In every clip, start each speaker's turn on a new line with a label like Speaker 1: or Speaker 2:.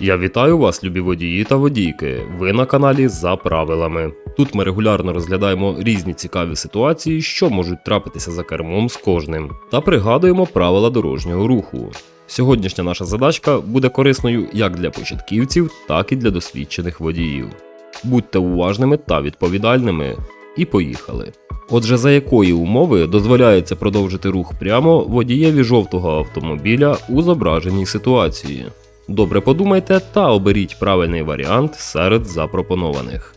Speaker 1: Я вітаю вас, любі водії та водійки. Ви на каналі за правилами. Тут ми регулярно розглядаємо різні цікаві ситуації, що можуть трапитися за кермом з кожним, та пригадуємо правила дорожнього руху. Сьогоднішня наша задачка буде корисною як для початківців, так і для досвідчених водіїв. Будьте уважними та відповідальними. І поїхали. Отже, за якої умови дозволяється продовжити рух прямо водієві жовтого автомобіля у зображеній ситуації? Добре подумайте та оберіть правильний варіант серед запропонованих.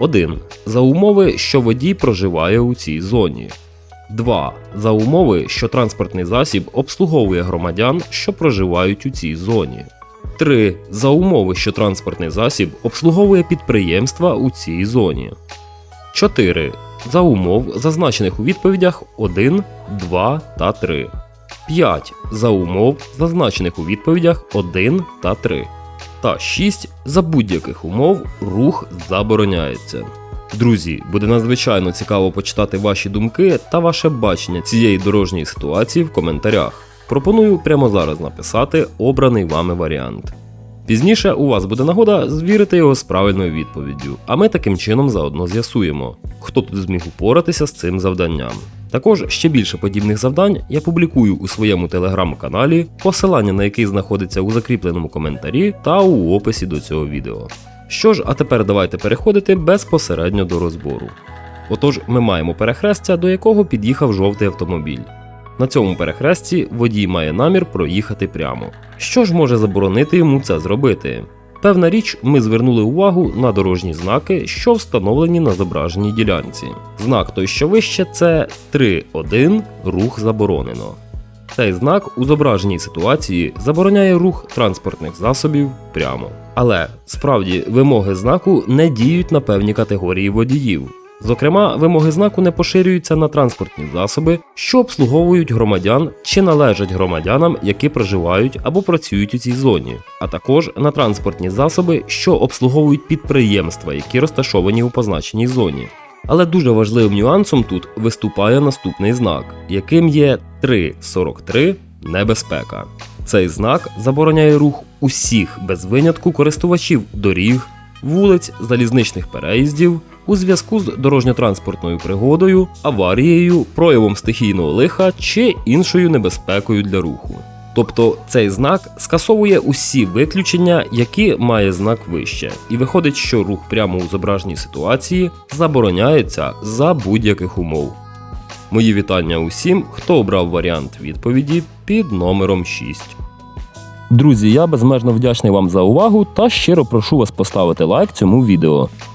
Speaker 1: 1. За умови, що водій проживає у цій зоні. 2. За умови, що транспортний засіб обслуговує громадян, що проживають у цій зоні. 3. За умови, що транспортний засіб обслуговує підприємства у цій зоні. 4. За умов, зазначених у відповідях 1, 2 та 3. 5. За умов, зазначених у відповідях 1 та 3. Та 6. За будь-яких умов рух забороняється. Друзі, буде надзвичайно цікаво почитати ваші думки та ваше бачення цієї дорожньої ситуації в коментарях. Пропоную прямо зараз написати обраний вами варіант. Пізніше у вас буде нагода звірити його з правильною відповіддю, а ми таким чином заодно з'ясуємо, хто тут зміг упоратися з цим завданням. Також ще більше подібних завдань я публікую у своєму телеграм-каналі, посилання на який знаходиться у закріпленому коментарі та у описі до цього відео. Що ж, а тепер давайте переходити безпосередньо до розбору. Отож, ми маємо перехрестя, до якого під'їхав жовтий автомобіль. На цьому перехресті водій має намір проїхати прямо. Що ж може заборонити йому це зробити? Певна річ, ми звернули увагу на дорожні знаки, що встановлені на зображеній ділянці. Знак той, що вище, це 3.1 рух заборонено. Цей знак у зображеній ситуації забороняє рух транспортних засобів прямо. Але справді вимоги знаку не діють на певні категорії водіїв. Зокрема, вимоги знаку не поширюються на транспортні засоби, що обслуговують громадян чи належать громадянам, які проживають або працюють у цій зоні, а також на транспортні засоби, що обслуговують підприємства, які розташовані у позначеній зоні. Але дуже важливим нюансом тут виступає наступний знак, яким є 3.43 небезпека. Цей знак забороняє рух усіх без винятку користувачів доріг, вулиць, залізничних переїздів у зв'язку з дорожньо-транспортною пригодою, аварією, проявом стихійного лиха чи іншою небезпекою для руху. Тобто цей знак скасовує усі виключення, які має знак вище, і виходить, що рух прямо у зображеній ситуації забороняється за будь-яких умов. Мої вітання усім, хто обрав варіант відповіді під номером 6. Друзі, я безмежно вдячний вам за увагу та щиро прошу вас поставити лайк цьому відео.